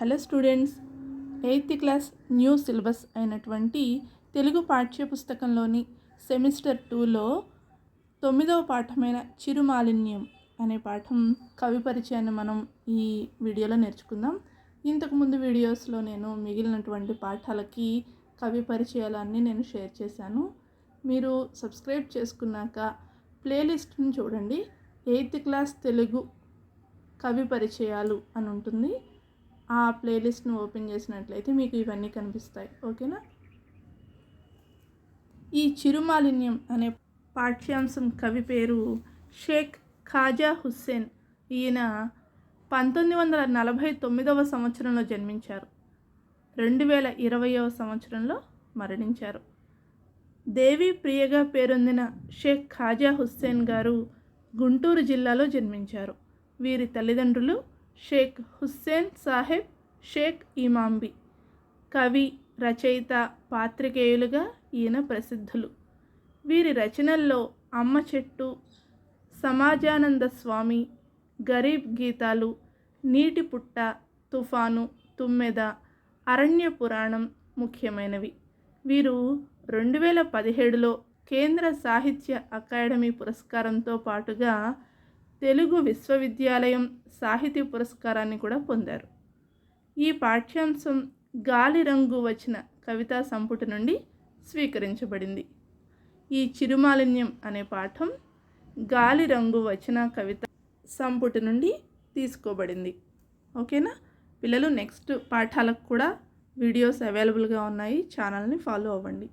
Hello students eighth class new syllabus అయినటువంటి తెలుగు పాఠ్య పుస్తకంలోని సెమిస్టర్ టూలో తొమ్మిదవ పాఠమైన చిరుమాలిన్యం అనే పాఠం కవి పరిచయాన్ని మనం ఈ వీడియోలో నేర్చుకుందాం. ఇంతకుముందు వీడియోస్లో నేను మిగిలినటువంటి పాఠాలకి కవి పరిచయాలన్నీ నేను షేర్ చేశాను. మీరు సబ్స్క్రైబ్ చేసుకున్నాక ప్లేలిస్ట్ని చూడండి. ఎయిత్ క్లాస్ తెలుగు కవి పరిచయాలు అని ఉంటుంది. ఆ ప్లేలిస్ట్ను ఓపెన్ చేసినట్లయితే మీకు ఇవన్నీ కనిపిస్తాయి. ఓకేనా? ఈ చిరుమాలిన్యం అనే పాఠ్యాంశం కవి పేరు షేక్ ఖాజా హుస్సేన్. ఈయన పంతొమ్మిది వందల నలభై తొమ్మిదవ సంవత్సరంలో జన్మించారు. రెండు వేల ఇరవయవ సంవత్సరంలో మరణించారు. దేవి ప్రియగా పేరొందిన షేక్ ఖాజా హుస్సేన్ గారు గుంటూరు జిల్లాలో జన్మించారు. వీరి తల్లిదండ్రులు షేక్ హుస్సేన్ సాహెబ్ షేక్ ఇమాంబి. కవి రచయిత పాత్రికేయులుగా ఈయన ప్రసిద్ధులు. వీరి రచనల్లో అమ్మ చెట్టు సమాజానంద స్వామి గరీబ్ గీతాలు నీటి పుట్ట తుఫాను తుమ్మెద అరణ్య పురాణం ముఖ్యమైనవి. వీరు రెండు వేల పదిహేడులో కేంద్ర సాహిత్య అకాడమీ పురస్కారంతో పాటుగా తెలుగు విశ్వవిద్యాలయం సాహితీ పురస్కారాన్ని కూడా పొందారు. ఈ పాఠ్యాంశం గాలి రంగు వచ్చిన కవితా సంపుటి నుండి స్వీకరించబడింది. ఈ చిరుమాలిన్యం అనే పాఠం గాలి రంగు వచ్చిన కవిత సంపుటి నుండి తీసుకోబడింది. ఓకేనా? పిల్లలు నెక్స్ట్ పాఠాలకు కూడా వీడియోస్ అవైలబుల్గా ఉన్నాయి. ఛానల్ని ఫాలో అవ్వండి.